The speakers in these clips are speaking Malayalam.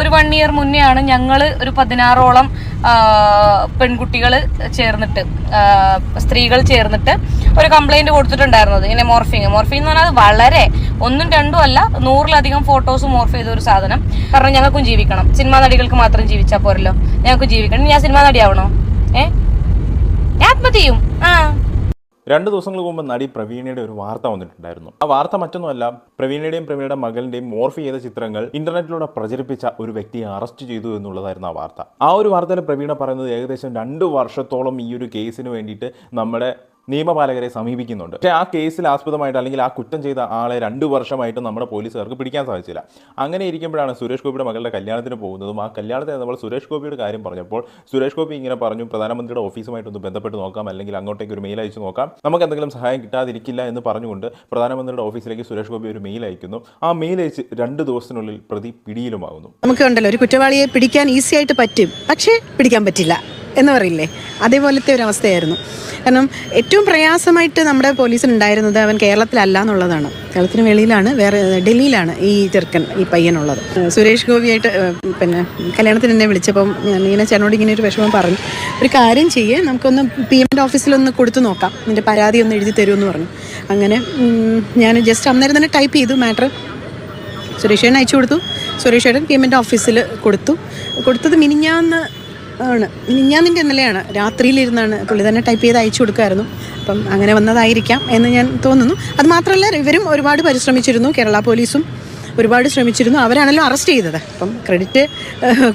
ഒരു വൺ ഇയർ മുന്നേ ആണ് ഞങ്ങൾ ഒരു പതിനാറോളം പെൺകുട്ടികൾ ചേർന്നിട്ട് സ്ത്രീകൾ ചേർന്നിട്ട് ഒരു കംപ്ലൈന്റ് കൊടുത്തിട്ടുണ്ടായിരുന്നത്. ഇങ്ങനെ മോർഫിങ് മോർഫിംഗ് എന്ന് പറഞ്ഞാൽ വളരെ ഒന്നും രണ്ടും അല്ല നൂറിലധികം ഫോട്ടോസ് മോർഫ് ചെയ്ത ഒരു സാധനം. കാരണം ഞങ്ങൾക്കും ജീവിക്കണം. സിനിമാ നടികൾക്ക് മാത്രം ജീവിച്ചാൽ പോരല്ലോ. ഞങ്ങൾക്ക് ജീവിക്കണം. ഞാൻ സിനിമാ നടിയാവണോ? ഏ? ആത്മഹത്യ ആ. രണ്ട് ദിവസങ്ങൾക്ക് മുമ്പ് നടി പ്രവീണയുടെ ഒരു വാർത്ത വന്നിട്ടുണ്ടായിരുന്നു. ആ വാർത്ത മറ്റൊന്നുമല്ല പ്രവീണയുടെയും പ്രവീണയുടെ മകളുടെയും മോർഫ് ചെയ്ത ചിത്രങ്ങൾ ഇന്റർനെറ്റിലൂടെ പ്രചരിപ്പിച്ച ഒരു വ്യക്തിയെ അറസ്റ്റ് ചെയ്തു എന്നുള്ളതായിരുന്നു ആ വാർത്ത. ആ ഒരു വാർത്തയിൽ പ്രവീണ പറയുന്നത് ഏകദേശം രണ്ട് വർഷത്തോളം ഈ ഒരു കേസിന് വേണ്ടിയിട്ട് നമ്മുടെ നിയമപാലകരെ സമീപിക്കുന്നുണ്ട്. പക്ഷേ ആ കേസിൽ ആസ്പദമായിട്ട് അല്ലെങ്കിൽ ആ കുറ്റം ചെയ്ത ആളെ രണ്ട് വർഷമായിട്ട് നമ്മുടെ പോലീസുകാർക്ക് പിടിക്കാൻ സാധിച്ചില്ല. അങ്ങനെ ഇരിക്കുമ്പോഴാണ് സുരേഷ് ഗോപിയുടെ മകളുടെ കല്യാണത്തിന് പോകുന്നതും ആ കല്യാണത്തിന് നമ്മൾ സുരേഷ് ഗോപിയുടെ കാര്യം പറഞ്ഞപ്പോൾ സുരേഷ് ഗോപി ഇങ്ങനെ പറഞ്ഞു പ്രധാനമന്ത്രിയുടെ ഓഫീസുമായിട്ടൊന്ന് ബന്ധപ്പെട്ട് നോക്കാം അല്ലെങ്കിൽ അങ്ങോട്ടേക്ക് ഒരു മെയിൽ അയച്ചു നോക്കാം. നമുക്ക് എന്തെങ്കിലും സഹായം കിട്ടാതിരിക്കില്ല എന്ന് പറഞ്ഞുകൊണ്ട് പ്രധാനമന്ത്രിയുടെ ഓഫീസിലേക്ക് സുരേഷ് ഗോപി ഒരു മെയിൽ അയക്കുന്നു. ആ മെയിൽ അയച്ച് രണ്ട് ദിവസത്തിനുള്ളിൽ പ്രതി പിടിയിലുമാകുന്നു. നമുക്ക് ഉണ്ടല്ലോ ഒരു കുറ്റവാളിയെ പിടിക്കാൻ ഈസി ആയിട്ട് പറ്റും പക്ഷേ പിടിക്കാൻ പറ്റില്ല. എന്ന് പറയില്ലേ? അതേപോലത്തെ ഒരു അവസ്ഥയായിരുന്നു. കാരണം ഏറ്റവും പ്രയാസമായിട്ട് നമ്മുടെ പോലീസിൽ ഉണ്ടായിരുന്നത് അവൻ കേരളത്തിലല്ല എന്നുള്ളതാണ്. കേരളത്തിന് വെളിയിലാണ് വേറെ ഡൽഹിയിലാണ് ഈ ചെറുക്കൻ ഈ പയ്യനുള്ളത്. സുരേഷ് ഗോപിയായിട്ട് പിന്നെ കല്യാണത്തിന് എന്നെ വിളിച്ചപ്പം ഞാൻ ഇങ്ങനെ ചേട്ടനോട് ഇങ്ങനെ ഒരു വിഷമം പറഞ്ഞു. ഒരു കാര്യം ചെയ്യേ നമുക്കൊന്ന് പി എമ്മിന്റെ ഓഫീസിലൊന്ന് കൊടുത്തു നോക്കാം. നിന്റെ പരാതി ഒന്ന് എഴുതി തരുമെന്ന് പറഞ്ഞു. അങ്ങനെ ഞാൻ ജസ്റ്റ് അന്നേരം തന്നെ ടൈപ്പ് ചെയ്തു മാറ്റർ. സുരേഷേട്ടൻ അയച്ചു കൊടുത്തു. സുരേഷേട്ടൻ പി എമ്മിന്റെ ഓഫീസിൽ കൊടുത്തു. കൊടുത്തത് മിനിഞ്ഞാന്ന് ആണ്. മിനിഞ്ഞാന്നിന്റെ ഇന്നലെയാണ്. രാത്രിയിലിരുന്നാണ് പുള്ളി തന്നെ ടൈപ്പ് ചെയ്ത് അയച്ചു കൊടുക്കുമായിരുന്നു. അപ്പം അങ്ങനെ വന്നതായിരിക്കാം എന്ന് ഞാൻ തോന്നുന്നു. അത് മാത്രമല്ല ഇവരും ഒരുപാട് പരിശ്രമിച്ചിരുന്നു. കേരള പോലീസും ഒരുപാട് ശ്രമിച്ചിരുന്നു. അവരാണല്ലോ അറസ്റ്റ് ചെയ്തത്. അപ്പം ക്രെഡിറ്റ്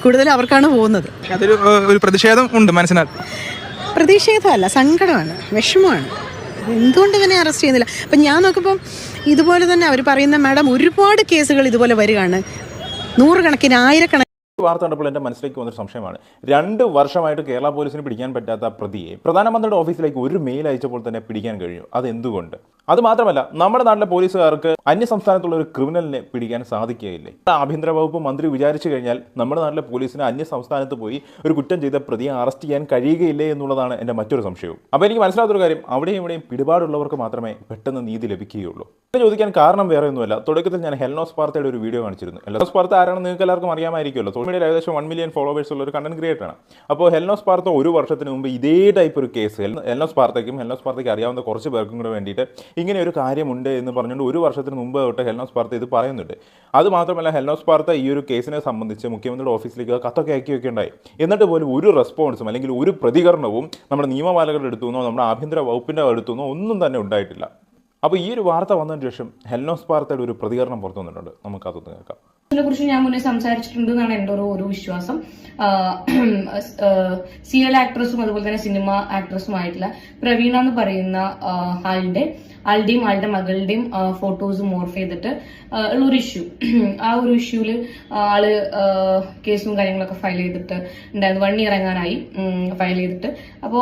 കൂടുതൽ അവർക്കാണ് പോകുന്നത്. അതൊരു ഒരു പ്രതിഷേധം ഉണ്ട് മനസ്സിലാക്കി പ്രതിഷേധമല്ല സങ്കടമാണ് വിഷമമാണ്. എന്തുകൊണ്ട് ഇവനെ അറസ്റ്റ് ചെയ്യുന്നില്ല? അപ്പം ഞാൻ നോക്കുമ്പം ഇതുപോലെ തന്നെ അവർ പറയുന്ന മാഡം ഒരുപാട് കേസുകൾ ഇതുപോലെ വരികയാണ്. നൂറുകണക്കിന് ആയിരക്കണക്കിന് വാർത്ത കണ്ടപ്പോൾ എന്റെ മനസ്സിലേക്ക് വന്നൊരു സംശയമാണ്. രണ്ട് വർഷമായിട്ട് കേരള പോലീസിന് പിടിക്കാൻ പറ്റാത്ത പ്രതിയെ പ്രധാനമന്ത്രിയുടെ ഓഫീസിലേക്ക് ഒരു മെയിൽ അയച്ചപ്പോൾ തന്നെ പിടിക്കാൻ കഴിഞ്ഞു. അത് എന്തുകൊണ്ട് അത് മാത്രമല്ല നമ്മുടെ നാട്ടിലെ പോലീസുകാർക്ക് അന്യ സംസ്ഥാനത്തുള്ള ഒരു ക്രിമിനലിനെ പിടിക്കാൻ സാധിക്കുകയില്ലേ? ആഭ്യന്തര വകുപ്പ് മന്ത്രി വിചാരിച്ചു കഴിഞ്ഞാൽ നമ്മുടെ നാട്ടിലെ പോലീസിന് അന്യ സംസ്ഥാനത്ത് പോയി ഒരു കുറ്റം ചെയ്ത പ്രതിയെ അറസ്റ്റ് ചെയ്യാൻ കഴിയുകയില്ലേ എന്നുള്ളതാണ് എന്റെ മറ്റൊരു സംശയവും. അപ്പോൾ എനിക്ക് മനസ്സിലാത്തൊരു കാര്യം അവിടെയും ഇവിടെയും പിടിപാടുള്ളവർക്ക് മാത്രമേ പെട്ടെന്ന് നീതി ലഭിക്കുകയുള്ളൂ. ഇത് ചോദിക്കാൻ കാരണം വേറെ ഒന്നുമല്ല തുടക്കത്തിൽ ഞാൻ ഹെൽനോസ് പാർത്തയുടെ ഒരു വീഡിയോ കാണിച്ചിരുന്നു. ഹെൽനോസ് പാർത്ത ആരാണെന്ന് നിങ്ങൾക്ക് എല്ലാവർക്കും അറിയാമായിരിക്കുമല്ലോ. മീഡിയയിൽ ഏകദേശം വൺ മില്യൺ ഫോളോവേഴ്സ് ഉള്ള ഒരു കണ്ടന്റ് ക്രിയേറ്റർ ആണ്. അപ്പോൾ ഹെൽനോസ് പാർത്ത ഒരു വർഷത്തിന് മുമ്പ് ഇതേ ടൈപ്പ് ഒരു കേസ് ഹെൽനോസ് പാർത്തയ്ക്കും ഹെൽനോസ് പാർത്തയ്ക്ക് അറിയാവുന്ന കുറച്ച് പേർക്കും കൂടെ വേണ്ടിയിട്ട് ഇങ്ങനെ ഒരു കാര്യമുണ്ട് എന്ന് പറഞ്ഞുകൊണ്ട് ഒരു വർഷത്തിന് മുമ്പ് തൊട്ട് ഹെൽനോസ് പാർത്ത ഇത് പറയുന്നുണ്ട്. അത് മാത്രമല്ല ഹെൽനോസ് പാർത്ത ഈ ഒരു കേസിനെ സംബന്ധിച്ച് മുഖ്യമന്ത്രിയുടെ ഓഫീസിലേക്ക് കത്തൊക്കെ ആക്കി ഉണ്ടായി. എന്നിട്ട് പോലും ഒരു റെസ്പോൺസും അല്ലെങ്കിൽ ഒരു പ്രതികരണവും നമ്മുടെ നിയമപാലകരുടെ അടുത്തുനിന്നോ നമ്മുടെ ആഭ്യന്തര വകുപ്പിന്റെ അടുത്തുനിന്നോ ഒന്നും തന്നെ ഉണ്ടായിട്ടില്ല. അപ്പോൾ ഈ ഒരു വാർത്ത വന്നതിന് ശേഷം ഹെൽനോസ് പാർത്തയുടെ ഒരു പ്രതികരണം പുറത്തു വന്നിട്ടുണ്ട്. നമുക്കതൊന്ന് കേൾക്കാം. ഇതിനെ കുറിച്ച് ഞാൻ മുന്നേ സംസാരിച്ചിട്ടുണ്ട് എന്നാണ് എന്റെ ഒരു ഒരു വിശ്വാസം. സീരിയൽ ആക്ട്രസും അതുപോലെ തന്നെ സിനിമ ആക്ട്രസുമായിട്ടുള്ള പ്രവീണ എന്ന് പറയുന്ന ആളുടെ ആളുടെയും ആളുടെ മകളുടെയും ഫോട്ടോസ് മോർഫ് ചെയ്തിട്ട് ഉള്ളൊരു ഇഷ്യൂ ആ ഒരു ഇഷ്യൂൽ ആൾ കേസും കാര്യങ്ങളൊക്കെ ഫയൽ ചെയ്തിട്ട് ഉണ്ടായിരുന്നു. വൺ ഇയർ എങ്ങാനായി ഫയൽ ചെയ്തിട്ട്. അപ്പോ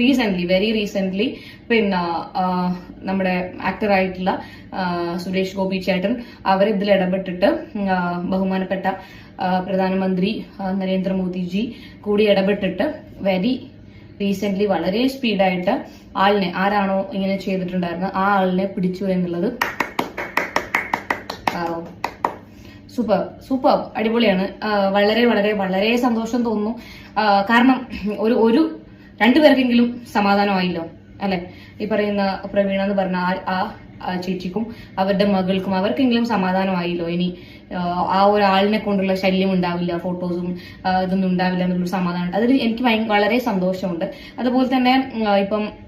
റീസെന്റ് വെരി റീസെന്റ് പിന്നെ നമ്മുടെ ആക്ടറായിട്ടുള്ള സുരേഷ് ഗോപി ചേട്ടൻ അവരിതിൽ ഇടപെട്ടിട്ട് ബഹുമാനപ്പെട്ട പ്രധാനമന്ത്രി നരേന്ദ്രമോദിജി കൂടി ഇടപെട്ടിട്ട് വെരി റീസെന്റ് വളരെ സ്പീഡായിട്ട് ആളിനെ ആരാണോ ഇങ്ങനെ ചെയ്തിട്ടുണ്ടായിരുന്നത് ആ ആളിനെ പിടിച്ചു എന്നുള്ളത്. സൂപ്പർ സൂപ്പർ അടിപൊളിയാണ്. വളരെ വളരെ വളരെ സന്തോഷം തോന്നുന്നു. കാരണം ഒരു ഒരു രണ്ടുപേർക്കെങ്കിലും സമാധാനമായില്ലോ അല്ലെ? ഈ പറയുന്ന പ്രവീണ എന്ന് പറഞ്ഞ ആ ചേച്ചിക്കും അവരുടെ മകൾക്കും അവർക്കെങ്കിലും സമാധാനമായില്ലോ ഇനി. ആ, ഒരാളിനെ കൊണ്ടുള്ള ശല്യം ഉണ്ടാവില്ല ഫോട്ടോസും ഇതൊന്നും ഉണ്ടാവില്ല എന്നുള്ളൊരു സമാധാനം അതിൽ എനിക്ക് വളരെ സന്തോഷമുണ്ട്. അതുപോലെ തന്നെ ഇപ്പം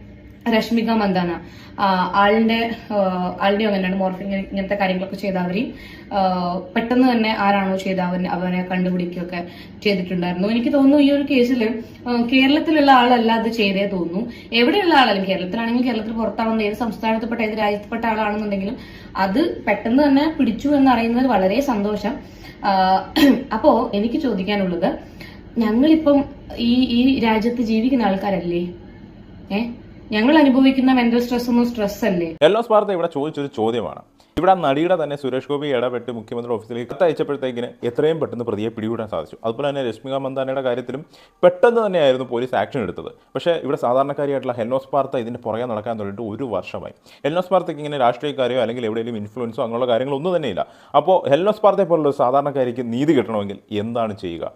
രശ്മിക മന്ദാന. ആളിന്റെ ആ, അങ്ങനെയാണ് മോർഫിംഗ് ഇങ്ങനത്തെ കാര്യങ്ങളൊക്കെ ചെയ്ത അവരെയും പെട്ടെന്ന് തന്നെ ആരാണോ ചെയ്ത അവനെ അവനെ കണ്ടുപിടിക്കുകയൊക്കെ ചെയ്തിട്ടുണ്ടായിരുന്നു. എനിക്ക് തോന്നുന്നു ഈ ഒരു കേസിൽ കേരളത്തിലുള്ള ആളല്ല അത് ചെയ്തേ തോന്നുന്നു. എവിടെയുള്ള ആളാലും കേരളത്തിലാണെങ്കിൽ കേരളത്തിൽ പുറത്താണെന്ന് ഏത് സംസ്ഥാനത്തിൽപ്പെട്ട ഏത് രാജ്യത്തിൽപ്പെട്ട ആളാണെന്നുണ്ടെങ്കിലും അത് പെട്ടെന്ന് തന്നെ പിടിച്ചു എന്നറിയുന്നത് വളരെ സന്തോഷം. അപ്പോ എനിക്ക് ചോദിക്കാനുള്ളത് ഞങ്ങളിപ്പം ഈ ഈ രാജ്യത്ത് ജീവിക്കുന്ന ആൾക്കാരല്ലേ? ഏ? ഞങ്ങൾ അനുഭവിക്കുന്ന മെന്റൽ സ്ട്രെസ് ഒന്നും സ്ട്രെസ് അല്ലേ? എല്ലോ പാർത്ത ഇവിടെ ചോദിച്ചൊരു ചോദ്യമാണ്. ഇവിടെ നടിയുടെ തന്നെ സുരേഷ് ഗോപി ഇടപെട്ട് മുഖ്യമന്ത്രി ഓഫീസിലേക്ക് കത്തയച്ചപ്പോഴത്തേക്കിന് എത്രയും പെട്ടെന്ന് പ്രതിയെ പിടികൂടാൻ സാധിച്ചു. അതുപോലെ തന്നെ രശ്മിക മന്ദാനയുടെ കാര്യത്തിലും പെട്ടെന്ന് തന്നെയായിരുന്നു പോലീസ് ആക്ഷൻ എടുത്തത്. പക്ഷേ ഇവിടെ സാധാരണക്കാരിയായിട്ടുള്ള ഹെൽനോസ് പാർത്ത ഇതിന്റെ പുറകെ നടക്കാൻ തുടങ്ങിയിട്ട് ഒരു വർഷമായി. ഹെൽനോസ് പാർത്തയ്ക്ക് ഇങ്ങനെ രാഷ്ട്രീയക്കാരെയോ അല്ലെങ്കിൽ എവിടെയെങ്കിലും ഇൻഫ്ലുവൻസോ അങ്ങനെയുള്ള കാര്യങ്ങളൊന്നും തന്നെയില്ല. അപ്പോൾ ഹെൽനോസ് പാർത്തയെ പോലുള്ള സാധാരണക്കാരിക്ക് നീതി കിട്ടണമെങ്കിൽ എന്താണ് ചെയ്യുക?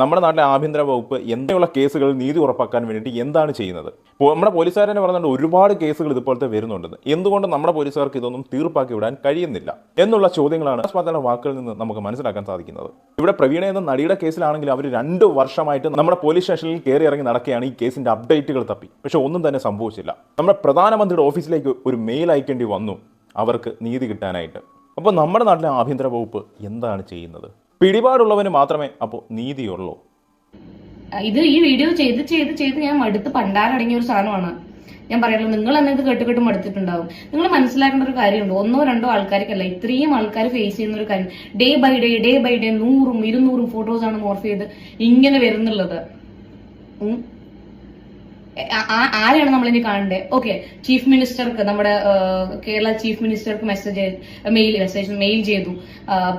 നമ്മുടെ നാട്ടിലെ ആഭ്യന്തര വകുപ്പ് എന്തെയുള്ള കേസുകൾ നീതി ഉറപ്പാക്കാൻ വേണ്ടിയിട്ട് എന്താണ് ചെയ്യുന്നത്? നമ്മുടെ പോലീസുകാർ തന്നെ പറഞ്ഞുകൊണ്ട് ഒരുപാട് കേസുകൾ ഇതുപോലത്തെ വരുന്നുണ്ടെന്ന് എന്തുകൊണ്ട് നമ്മുടെ പോലീസുകാർക്ക് ഇതൊന്നും തീർപ്പാക്കി വിടാൻ കഴിയുന്നില്ല? എന്നുള്ള ചോദ്യങ്ങളാണ് ആസ്പത്രിയുടെ വാക്കുകളിൽ നിന്ന് നമുക്ക് മനസ്സിലാക്കാൻ സാധിക്കുന്നത്. ഇവിടെ പ്രവീണ എന്ന നടിയുടെ കേസിലാണെങ്കിൽ അവർ രണ്ട് വർഷമായിട്ട് നമ്മുടെ പോലീസ് സ്റ്റേഷനിൽ കയറി ഇറങ്ങി നടക്കുകയാണ് ഈ കേസിന്റെ അപ്ഡേറ്റുകൾ തപ്പി. പക്ഷെ ഒന്നും തന്നെ സംഭവിച്ചില്ല. നമ്മുടെ പ്രധാനമന്ത്രിയുടെ ഓഫീസിലേക്ക് ഒരു മെയിൽ അയക്കേണ്ടി വന്നു. അവർക്ക് നീതി കിട്ടാനായിട്ട്. അപ്പോൾ നമ്മുടെ നാട്ടിലെ ആഭ്യന്തര വകുപ്പ് എന്താണ് ചെയ്യുന്നത്? പിടിപാടുള്ളവന് മാത്രമേ അപ്പോൾ നീതിയുള്ളൂ. ഇത് ഈ വീഡിയോ ചെയ്ത് ചെയ്ത് ചെയ്ത് ഞാൻ മടുത്ത് പണ്ടാരടങ്ങിയ ഒരു സാധനമാണ്. ഞാൻ പറയുള്ളൂ നിങ്ങൾ തന്നെ ഇത് കേട്ട് കേട്ട് മടുത്തിട്ടുണ്ടാവും. നിങ്ങൾ മനസ്സിലാക്കേണ്ട ഒരു കാര്യമുണ്ട്. ഒന്നോ രണ്ടോ ആൾക്കാർക്കല്ല ഇത്രയും ആൾക്കാർ ഫേസ് ചെയ്യുന്ന ഒരു കാര്യം. Day by day day by day നൂറും ഇരുന്നൂറും ഫോട്ടോസാണ് മോർഫ് ചെയ്ത് ഇങ്ങനെ വരുന്നുള്ളത്. ആരെയാണ് നമ്മൾ ഇനി കാണണ്ടേ? ഓക്കെ ചീഫ് മിനിസ്റ്റർക്ക് നമ്മുടെ കേരള ചീഫ് മിനിസ്റ്റർക്ക് മെസ്സേജ് മെയിൽ മെസ്സേജ് മെയിൽ ചെയ്തു.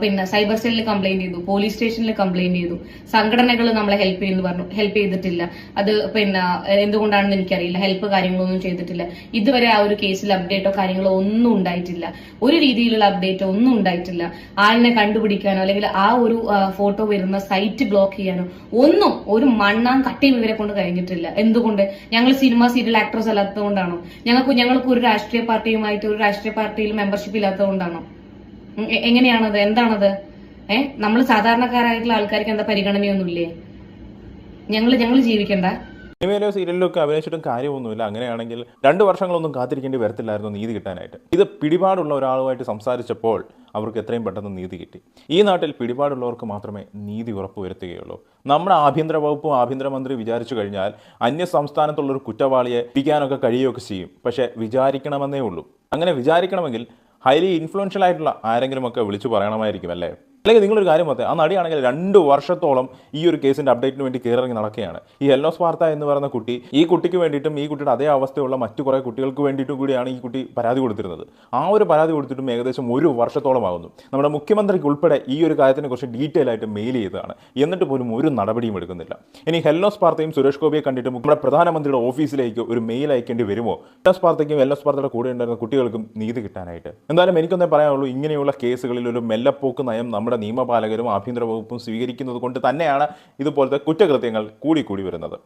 പിന്നെ സൈബർ സെല്ലിൽ കംപ്ലൈന്റ് ചെയ്തു പോലീസ് സ്റ്റേഷനിൽ കംപ്ലൈന്റ് ചെയ്തു. സംഘടനകൾ നമ്മളെ ഹെൽപ്പ് ചെയ്യുന്നു പറഞ്ഞു. ഹെൽപ്പ് ചെയ്തിട്ടില്ല. അത് പിന്നെ എന്തുകൊണ്ടാണെന്ന് എനിക്കറിയില്ല. ഹെൽപ്പ് കാര്യങ്ങളൊന്നും ചെയ്തിട്ടില്ല. ഇതുവരെ ആ ഒരു കേസിൽ അപ്ഡേറ്റോ കാര്യങ്ങളോ ഒന്നും ഉണ്ടായിട്ടില്ല. ഒരു രീതിയിലുള്ള അപ്ഡേറ്റോ ഒന്നും ഉണ്ടായിട്ടില്ല. ആളിനെ കണ്ടുപിടിക്കാനോ അല്ലെങ്കിൽ ആ ഒരു ഫോട്ടോ വരുന്ന സൈറ്റ് ബ്ലോക്ക് ചെയ്യാനോ ഒന്നും ഒരു മണ്ണാം കട്ടിയും ഇവരെ കൊണ്ട് കഴിഞ്ഞിട്ടില്ല. എന്തുകൊണ്ട്? ഞങ്ങൾ സിനിമ സീരിയൽ ആക്ട്രസ് അല്ലാത്തതുകൊണ്ടാണോ. ഞങ്ങൾക്ക് ഞങ്ങൾക്ക് ഒരു രാഷ്ട്രീയ പാർട്ടിയുമായിട്ട് ഒരു രാഷ്ട്രീയ പാർട്ടിയിൽ മെമ്പർഷിപ്പ് ഇല്ലാത്തതുകൊണ്ടാണോ. എങ്ങനെയാണത്? എന്താണത്? ഏഹ് നമ്മൾ സാധാരണക്കാരായിട്ടുള്ള ആൾക്കാർക്ക് എന്താ പരിഗണനയൊന്നുമില്ലേ? ഞങ്ങൾ ഞങ്ങൾ ജീവിക്കണ്ട. സിനിമയിലോ സീരിയലിലോ ഒക്കെ അഭിനയിച്ചിട്ടും കാര്യമൊന്നുമില്ല. അങ്ങനെയാണെങ്കിൽ രണ്ട് വർഷങ്ങളൊന്നും കാത്തിരിക്കേണ്ടി വരത്തില്ലായിരുന്നു നീതി കിട്ടാനായിട്ട്. ഇത് പിടിപാടുള്ള ഒരാളുമായിട്ട് സംസാരിച്ചപ്പോൾ അവർക്ക് എത്രയും പെട്ടെന്ന് നീതി കിട്ടി. ഈ നാട്ടിൽ പിടിപാടുള്ളവർക്ക് മാത്രമേ നീതി ഉറപ്പുവരുത്തുകയുള്ളൂ നമ്മുടെ ആഭ്യന്തര വകുപ്പും ആഭ്യന്തരമന്ത്രി വിചാരിച്ചു കഴിഞ്ഞാൽ അന്യ സംസ്ഥാനത്തുള്ളൊരു കുറ്റവാളിയെ പിടിക്കാനൊക്കെ കഴിയുകയൊക്കെ ചെയ്യും. പക്ഷേ വിചാരിക്കണമെന്നേ ഉള്ളൂ. അങ്ങനെ വിചാരിക്കണമെങ്കിൽ ഹൈലി ഇൻഫ്ലുവൻഷ്യൽ ആയിട്ടുള്ള ആരെങ്കിലുമൊക്കെ വിളിച്ചു പറയണമായിരിക്കും അല്ലേ? അല്ലെങ്കിൽ നിങ്ങളൊരു കാര്യം പറയാം ആ നടിയാണെങ്കിൽ രണ്ട് വർഷത്തോളം ഈ ഒരു കേസിന്റെ അപ്ഡേറ്റിന് വേണ്ടി കയറിറങ്ങി നടക്കുകയാണ്. ഈ എല്ലോ വാർത്ത എന്ന് പറയുന്ന കുട്ടി ഈ കുട്ടിക്ക് വേണ്ടിയിട്ടും ഈ കുട്ടിയുടെ അതേ അവസ്ഥയുള്ള മറ്റു കുറേ കുട്ടികൾക്ക് വേണ്ടിയിട്ടും കൂടിയാണ് ഈ കുട്ടി പരാതി കൊടുത്തിരുന്നത്. ആ ഒരു പരാതി കൊടുത്തിട്ടും ഏകദേശം ഒരു വർഷത്തോളം ആകുന്നു നമ്മുടെ മുഖ്യമന്ത്രിക്ക് ഉൾപ്പെടെ ഈ ഒരു കാര്യത്തിനെ കുറിച്ച് ഡീറ്റെയിൽ ആയിട്ട് മെയിൽ ചെയ്തതാണ്. എന്നിട്ട് പോലും ഒരു നടപടിയും എടുക്കുന്നില്ല. ഇനി ഹെൽനോസ് പാർത്തയും സുരേഷ് ഗോപിയെ കണ്ടിട്ട് നമ്മുടെ പ്രധാനമന്ത്രിയുടെ ഓഫീസിലേക്ക് ഒരു മെയിൽ അയക്കേണ്ടി വരുമോ? ഹെല്ലോസ് പാർത്തയ്ക്കും ഹെൽനോസ് പാർത്തയുടെ കൂടെ ഉണ്ടായിരുന്ന കുട്ടികൾക്കും നീതി കിട്ടാനായിട്ട്. എന്തായാലും എനിക്കൊന്നേ പറയാനുള്ളൂ ഇങ്ങനെയുള്ള കേസുകളിൽ ഒരു മെല്ലപ്പോക്ക് നയം നമ്മുടെ നിയമപാലകരും ആഭ്യന്തര വകുപ്പും സ്വീകരിക്കുന്നത് കൊണ്ട് തന്നെയാണ് ഇതുപോലത്തെ കുറ്റകൃത്യങ്ങൾ കൂടിക്കൂടി വരുന്നത്.